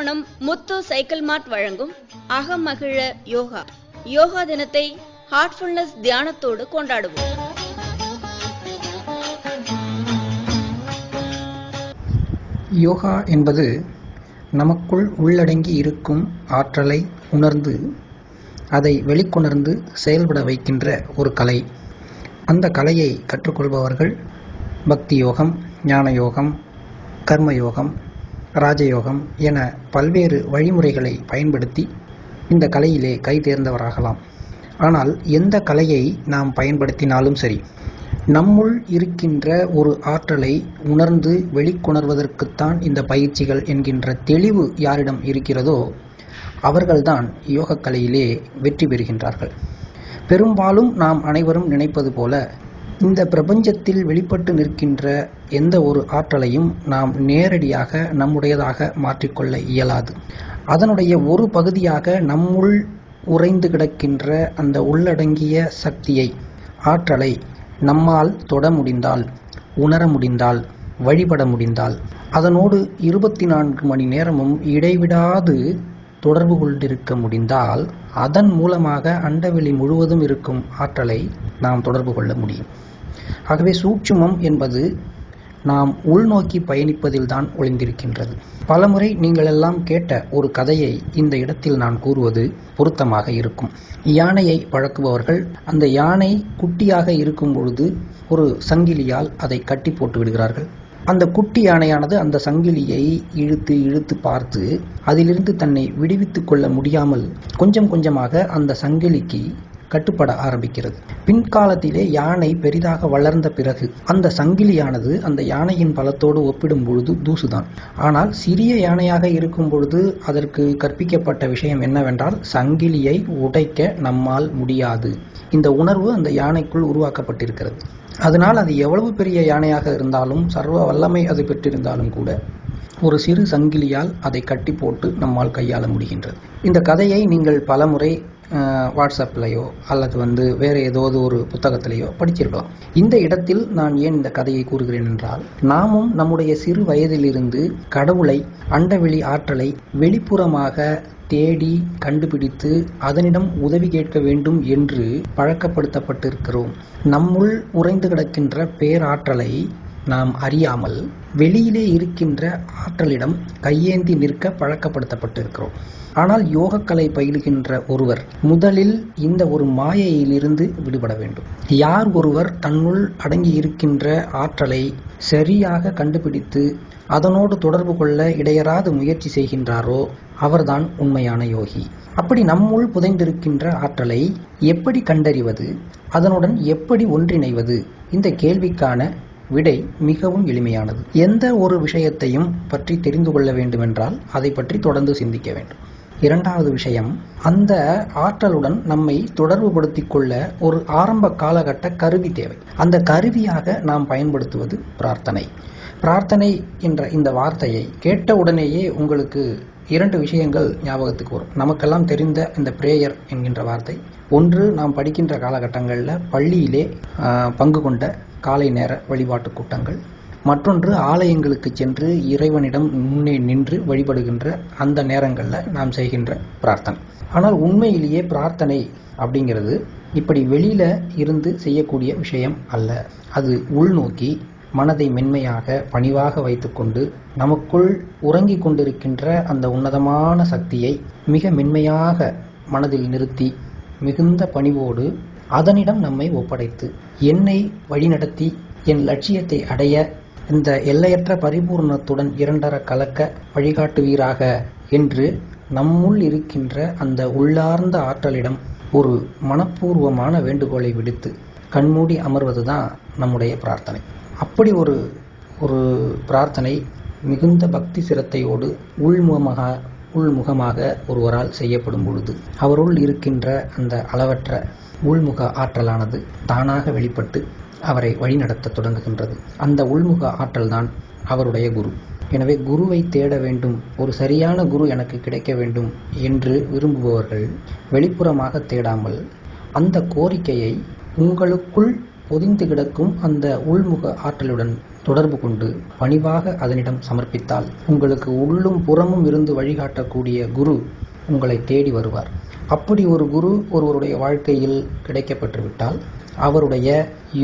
கும்பகோணம் முத்து cycle மார்ட் வழங்கும் அகமகிழ யோகா. யோகா தினத்தை Heartfulness தியானத்தோடு கொண்டாடுவோம். யோகா என்பது நமக்குள் உள்ளடங்கி இருக்கும் ஆற்றலை உணர்ந்து அதை வெளிக்கொணர்ந்து செயல்பட வைக்கின்ற ஒரு கலை. அந்த கலையை கற்றுக்கொள்பவர்கள் பக்தி யோகம் ஞான யோகம் கர்ம யோகம் ராஜயோகம் என பல்வேறு வழிமுறைகளை பயன்படுத்தி இந்த கலையிலே கை தேர்ந்தவராகலாம். ஆனால் எந்த கலையை நாம் பயன்படுத்தினாலும் சரி நம்முள் இருக்கின்ற ஒரு ஆற்றலை உணர்ந்து வெளிக்கொணர்வதற்குத்தான் இந்த பயிற்சிகள் என்கின்ற தெளிவு யாரிடம் இருக்கிறதோ அவர்கள்தான் யோகக்கலையிலே வெற்றி பெறுகின்றார்கள். பெரும்பாலும் நாம் அனைவரும் நினைப்பது போல இந்த பிரபஞ்சத்தில் வெளிப்பட்டு நிற்கின்ற எந்த ஒரு ஆற்றலையும் நாம் நேரடியாக நம்முடையதாக மாற்றிக்கொள்ள இயலாது. அதனுடைய ஒரு பகுதியாக நம்முள் உறைந்து கிடக்கின்ற அந்த உள்ளடங்கிய சக்தியை ஆற்றலை நம்மால் தொட முடிந்தால் உணர முடிந்தால் வழிபட முடிந்தால் அதனோடு இருபத்தி நான்கு மணி நேரமும் இடைவிடாது தொடர்பு கொண்டிருக்க முடிந்தால் அதன் மூலமாக அண்டவெளி முழுவதும் இருக்கும் ஆற்றலை நாம் தொடர்பு கொள்ள முடியும். ஆகவே சூட்சுமம் என்பது நாம் உள்நோக்கி பயணிப்பதில்தான் ஒளிந்திருக்கின்றது. பலமுறை நீங்கள் எல்லாம் கேட்ட ஒரு கதையை இந்த இடத்தில் நான் கூறுவது பொருத்தமாக இருக்கும். யானையை பழக்குபவர்கள் அந்த யானை குட்டியாக இருக்கும் பொழுது ஒரு சங்கிலியால் அதை கட்டி போட்டு விடுகிறார்கள். அந்த குட்டி யானையானது அந்த சங்கிலியை இழுத்து இழுத்து பார்த்து அதிலிருந்து தன்னை விடுவித்துக் கொள்ள முடியாமல் கொஞ்சம் கொஞ்சமாக அந்த சங்கிலிக்கு கட்டுப்பட ஆரம்பிக்கிறது. பின்காலத்திலே யானை பெரிதாக வளர்ந்த பிறகு அந்த சங்கிலியானது அந்த யானையின் பலத்தோடு ஒப்பிடும் பொழுது தூசுதான். ஆனால் சிறிய யானையாக இருக்கும் பொழுது அதற்கு கற்பிக்கப்பட்ட விஷயம் என்னவென்றால் சங்கிலியை உடைக்க நம்மால் முடியாது. இந்த உணர்வு அந்த யானைக்குள் உருவாக்கப்பட்டிருக்கிறது. அதனால் அது எவ்வளவு பெரிய யானையாக இருந்தாலும் சர்வ வல்லமை அது பெற்றிருந்தாலும் கூட ஒரு சிறு சங்கிலியால் அதை கட்டி போட்டு நம்மால் கையாள முடிகின்றது. இந்த கதையை நீங்கள் பலமுறை வாட்ஸ்அப்லையோ அல்லது வந்து வேறு ஏதாவது ஒரு புத்தகத்திலேயோ படிச்சிருக்கலாம். இந்த இடத்தில் நான் ஏன் இந்த கதையை கூறுகிறேன் என்றால் நாமும் நம்முடைய சிறு வயதிலிருந்து கடவுளை அண்டவெளி ஆற்றலை வெளிப்புறமாக தேடி கண்டுபிடித்து அதனிடம் உதவி கேட்க வேண்டும் என்று பழக்கப்படுத்தப்பட்டிருக்கிறோம். நம்முள் உறைந்து கிடக்கின்ற பேராற்றலை நாம் அறியாமல் வெளியிலே இருக்கின்ற ஆற்றலிடம் கையேந்தி நிற்க பழக்கப்படுத்தப்பட்டிருக்கிறோம். ஆனால் யோகக்கலை பயிலுகின்ற ஒருவர் முதலில் இந்த ஒரு மாயையிலிருந்து விடுபட வேண்டும். யார் ஒருவர் தன்னுள் அடங்கி இருக்கின்ற ஆற்றலை சரியாக கண்டுபிடித்து அதனோடு தொடர்பு கொள்ள இடையராது முயற்சி செய்கின்றாரோ அவர்தான் உண்மையான யோகி. அப்படி நம்முள் புதைந்திருக்கின்ற ஆற்றலை எப்படி கண்டறிவது அதனுடன் எப்படி ஒன்றிணைவது இந்த கேள்விக்கான விடை மிகவும் எளிமையானது. எந்த ஒரு விஷயத்தையும் பற்றி தெரிந்து கொள்ள வேண்டுமென்றால் அதை பற்றி தொடர்ந்து சிந்திக்க வேண்டும். இரண்டாவது விஷயம் அந்த ஆற்றலுடன் நம்மை தொடர்புபடுத்திக் கொள்ள ஒரு ஆரம்ப காலகட்ட கருவி தேவை. அந்த கருவியாக நாம் பயன்படுத்துவது பிரார்த்தனை. பிரார்த்தனை என்ற இந்த வார்த்தையை கேட்ட உடனேயே உங்களுக்கு இரண்டு விஷயங்கள் ஞாபகத்துக்கு வரும். நமக்கெல்லாம் தெரிந்த இந்த பிரேயர் என்கின்ற வார்த்தை. ஒன்று நாம் படிக்கின்ற காலகட்டங்களில் பள்ளியிலே பங்கு கொண்ட காலை நேர வழிபாட்டு கூட்டங்கள். மற்றொன்று ஆலயங்களுக்கு சென்று இறைவனிடம் முன்னே நின்று வழிபடுகின்ற அந்த நேரங்களில் நாம் செய்கின்ற பிரார்த்தனை. ஆனால் உண்மையிலேயே பிரார்த்தனை அப்படிங்கிறது இப்படி வெளியில இருந்து செய்யக்கூடிய விஷயம் அல்ல. அது உள்நோக்கி மனதை மென்மையாக பணிவாக வைத்துக்கொண்டு நமக்குள் உறங்கிக் கொண்டிருக்கின்ற அந்த உன்னதமான சக்தியை மிக மென்மையாக மனதில் நிறுத்தி மிகுந்த பணிவோடு அதனிடம் நம்மை ஒப்படைத்து என்னை வழிநடத்தி என் லட்சியத்தை அடைய இந்த எல்லையற்ற பரிபூர்ணத்துடன் இரண்டர கலக்க வழிகாட்டுவீராக என்று நம்முள் இருக்கின்ற அந்த உள்ளார்ந்த ஆற்றலிடம் ஒரு மனப்பூர்வமான வேண்டுகோளை விடுத்து கண்மூடி அமர்வதுதான் நம்முடைய பிரார்த்தனை. அப்படி ஒரு ஒரு பிரார்த்தனை மிகுந்த பக்தி சிரத்தையோடு உள்முகமாக உள்முகமாக ஒருவரால் செய்யப்படும் பொழுது அவருள் இருக்கின்ற அந்த அளவற்ற உள்முக ஆற்றலானது தானாக வெளிப்பட்டு அவரை வழிநடத்த தொடங்குகின்றது. அந்த உள்முக ஆற்றல்தான் அவருடைய குரு. எனவே குருவை தேட வேண்டும் ஒரு சரியான குரு எனக்கு கிடைக்க வேண்டும் என்று விரும்புபவர்கள் வெளிப்புறமாக தேடாமல் அந்த கோரிக்கையை உங்களுக்குள் பொதிந்து கிடக்கும் அந்த உள்முக ஆற்றலுடன் தொடர்பு கொண்டு பணிவாக அதனிடம் சமர்ப்பித்தால் உங்களுக்கு உள்ளும் புறமும் இருந்து வழிகாட்டக்கூடிய குரு உங்களை தேடி வருவார். அப்படி ஒரு குரு ஒருவருடைய வாழ்க்கையில் கிடைக்கப்பெற்றுவிட்டால் அவருடைய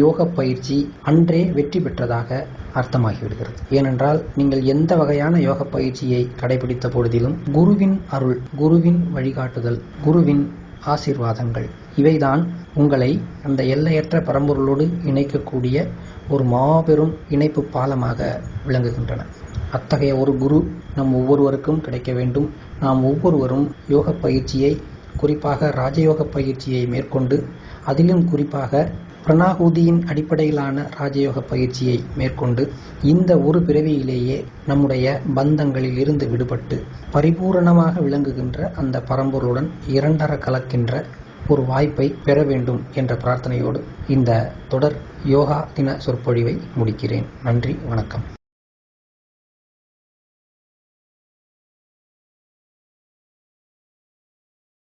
யோக பயிற்சி அன்றே வெற்றி பெற்றதாக அர்த்தமாகிவிடுகிறது. ஏனென்றால் நீங்கள் எந்த வகையான யோக பயிற்சியை கடைபிடித்த பொழுதிலும் குருவின் அருள் குருவின் வழிகாட்டுதல் குருவின் ஆசீர்வாதங்கள். இவைதான் உங்களை அந்த எல்லையற்ற பரம்பொருளோடு இணைக்கக்கூடிய ஒரு மாபெரும் இணைப்பு பாலமாக விளங்குகின்றன. அத்தகைய ஒரு குரு நம் ஒவ்வொருவருக்கும் கிடைக்க வேண்டும். நாம் ஒவ்வொருவரும் யோக பயிற்சியை குறிப்பாக ராஜயோக பயிற்சியை மேற்கொண்டு அதிலும் குறிப்பாக பிரணாகூதியின் அடிப்படையிலான ராஜயோக பயிற்சியை மேற்கொண்டு இந்த ஒரு பிறவியிலேயே நம்முடைய பந்தங்களில் இருந்து விடுபட்டு பரிபூரணமாக விளங்குகின்ற அந்த பரம்பொருளுடன் இரண்டர கலக்கின்ற ஒரு வாய்ப்பை பெற வேண்டும் என்ற பிரார்த்தனையோடு இந்த தொடர் யோகா தின சொற்பொழிவை முடிக்கிறேன். நன்றி வணக்கம்.